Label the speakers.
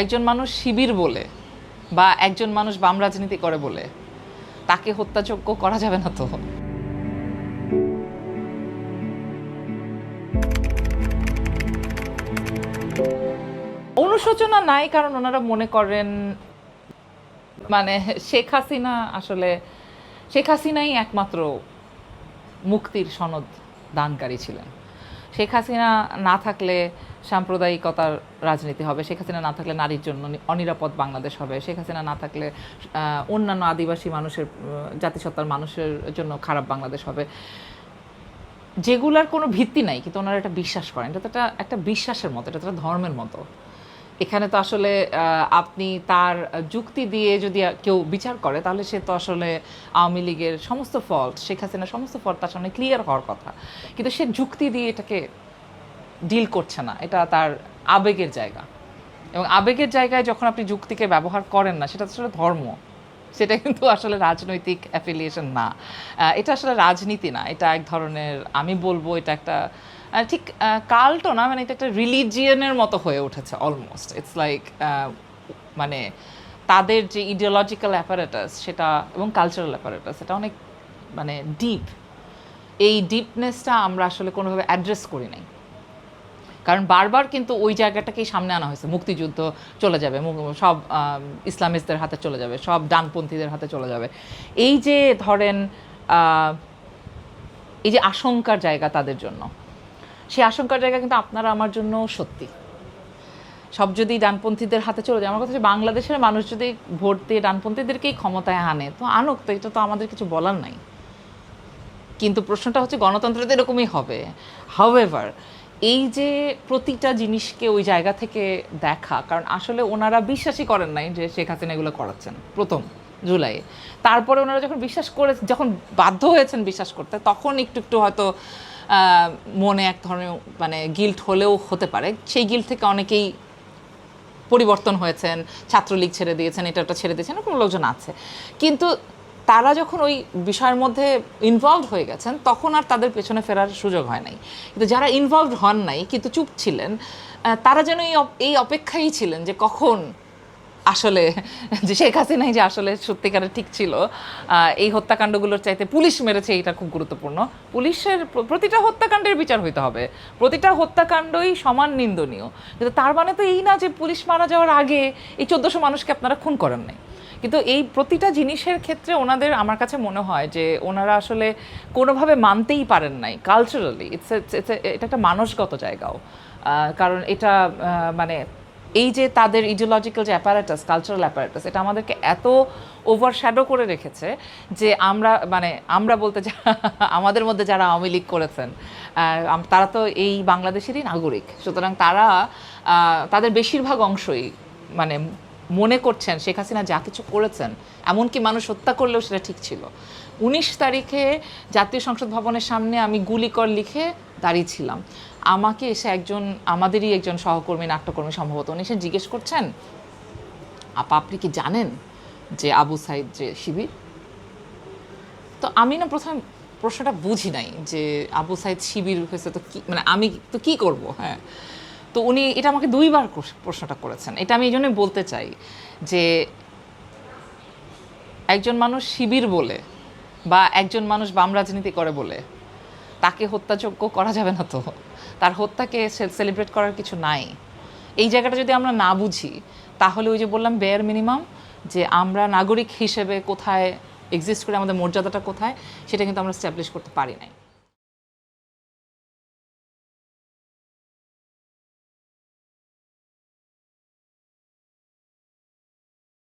Speaker 1: একজন মানুষ শিবির বলে বা একজন মানুষ বাম রাজনীতি করে বলে, তাকে হত্যাযোগ্য করা যাবে না তো? অনুশোচনা নাই কারণ ওনারা মনে করেন মানে শেখ হাসিনা আসলে, শেখ হাসিনাই একমাত্র মুক্তির সনদ দানকারী ছিলেন। শেখ হাসিনা না থাকলে সাম্প্রদায়িকতার রাজনীতি হবে, শেখ হাসিনা না থাকলে নারীর জন্য অনিরাপদ বাংলাদেশ হবে, শেখ হাসিনা না থাকলে অন্যান্য আদিবাসী মানুষের জাতিসত্তার মানুষের জন্য খারাপ বাংলাদেশ হবে। যেগুলার কোনো ভিত্তি নাই, কিন্তু ওনারা এটা বিশ্বাস করেন। এটা তো একটা একটা বিশ্বাসের মতো, এটা তো ধর্মের মতো। এখানে তো আসলে আপনি তার যুক্তি দিয়ে যদি কেউ বিচার করে, তাহলে সে তো আসলে আওয়ামী লীগের সমস্ত ফল্ট শেখ হাসিনার সমস্ত ফল্ট তার সামনে ক্লিয়ার হওয়ার কথা। কিন্তু সে যুক্তি দিয়ে এটাকে ডিল করছে না। এটা তার আবেগের জায়গা। এবং আবেগের জায়গায় যখন আপনি যুক্তিকে ব্যবহার করেন না, সেটা আসলে ধর্ম। সেটা কিন্তু আসলে রাজনৈতিক অ্যাফিলিয়েশন না। এটা আসলে রাজনীতি না। এটা এক ধরনের, আমি বলব এটা একটা ঠিক কালটো না মানে এটা একটা রিলিজিয়নের মতো হয়ে উঠেছে অলমোস্ট ইটস লাইক মানে তাদের যে ইডিওলজিক্যাল অ্যাপারেটাস সেটা এবং কালচারাল অ্যাপারেটাস সেটা অনেক মানে ডিপ এই ডিপনেসটা আমরা আসলে কোনোভাবে অ্যাড্রেস করি নাই। কারণ বারবার কিন্তু ওই জায়গাটাকেই সামনে আনা হয়েছে। মুক্তিযুদ্ধ চলে যাবে সব ইসলামিস্টদের হাতে চলে যাবে, সব ডানপন্থীদের হাতে চলে যাবে। এই যে ধরেন এই যে আশঙ্কার জায়গা তাদের জন্য সেই আশঙ্কার জায়গা কিন্তু আপনারা আমার জন্য সত্যি। সব যদি ডানপন্থীদের হাতে চলে যায়, আমার কথা হচ্ছে বাংলাদেশের মানুষ যদি ভোট দিয়ে ডানপন্থীদেরকেই ক্ষমতায় আনে, তো আনুক, তো এটা তো আমাদের কিছু বলার নাই। কিন্তু প্রশ্নটা হচ্ছে গণতন্ত্র তো এরকমই হবে। হাউএভার এই যে প্রতিটা জিনিসকে ওই জায়গা থেকে দেখা, কারণ আসলে ওনারা বিশ্বাসই করেন নাই যে শেখ হাসিনা এগুলো করাচ্ছেন, প্রথম জুলাই। তারপরে ওনারা যখন বিশ্বাস করে, যখন বাধ্য হয়েছেন বিশ্বাস করতে, তখন একটু একটু হয়তো মনে এক ধরনের মানে গিল্ট হলেও হতে পারে। সেই গিল্ট থেকে অনেকেই পরিবর্তন হয়েছেন, ছাত্রলীগ ছেড়ে দিয়েছেন, এটা ওটা ছেড়ে দিয়েছেন কোনো লোকজন আছে। কিন্তু তারা যখন ওই বিষয়ের মধ্যে ইনভলভ হয়ে গেছেন, তখন আর তাদের পেছনে ফেরার সুযোগ হয় নাই। কিন্তু যারা ইনভলভ হন নাই, কিন্তু চুপ ছিলেন তারা যেন এই অপেক্ষাই ছিলেন যে কখন আসলে যে শেখ হাসিনাই যে আসলে সত্যিকারের ঠিক ছিল এই হত্যাকাণ্ডগুলোর চাইতে পুলিশ মেরেছে এটা খুব গুরুত্বপূর্ণ। পুলিশের প্রতিটা হত্যাকাণ্ডের বিচার হইতে হবে। প্রতিটা হত্যাকাণ্ডই সমান নিন্দনীয়। কিন্তু তার মানে তো এই না যে পুলিশ মারা যাওয়ার আগে এই চোদ্দশো মানুষকে আপনারা খুন করেন নাই। কিন্তু এই প্রতিটা জিনিসের ক্ষেত্রে ওনাদের আমার কাছে মনে হয় যে ওনারা আসলে কোনোভাবে মানতেই পারেন নাই কালচারালি ইটস এটা একটা মানসগত জায়গাও। কারণ এটা মানে এই যে তাদের ইডিওলজিক্যাল যে অ্যাপারেটাস কালচারাল অ্যাপারেটাস এটা আমাদেরকে এত ওভার শ্যাডো করে রেখেছে যে আমরা মানে আমরা বলতে আমাদের মধ্যে যারা আওয়ামী লীগ করেছেন তারা তো এই বাংলাদেশেরই নাগরিক। সুতরাং তারা তাদের বেশিরভাগ অংশই মানে মনে করছেন শেখ হাসিনা যা কিছু করেছেন, এমনকি মানুষ হত্যা করলেও সেটা ঠিক ছিল। উনিশ তারিখে জাতীয় সংসদ ভবনের সামনে আমি গুলিকর লিখে দাঁড়িয়েছিলাম আমাকে এসে একজন, আমাদেরই একজন সহকর্মী, নাট্যকর্মী সম্ভবত, উনি এসে জিজ্ঞেস করছেন, আপা, আপনি কি জানেন যে আবু সাইদ যে শিবির? তো আমি না প্রথমে প্রশ্নটা বুঝি নাই যে আবু সাইদ শিবির হয়েছে তো কি মানে আমি তো কি করব হ্যাঁ। তো উনি, এটা আমাকে দুইবার প্রশ্নটা করেছেন। এটা আমি এই জন্যই বলতে চাই যে একজন মানুষ শিবির বলে বা একজন মানুষ বাম রাজনীতি করে বলে তাকে হত্যাযোগ্য করা যাবে না তো। তার হত্যাকে সেলিব্রেট করার কিছু নাই। এই জায়গাটা যদি আমরা না বুঝি, তাহলে ওই যে বললাম বেয়ার মিনিমাম যে আমরা নাগরিক হিসেবে কোথায় এক্সিস্ট করে, আমাদের মর্যাদাটা কোথায়, সেটা কিন্তু আমরা স্ট্যাবলিশ করতে পারি নাই।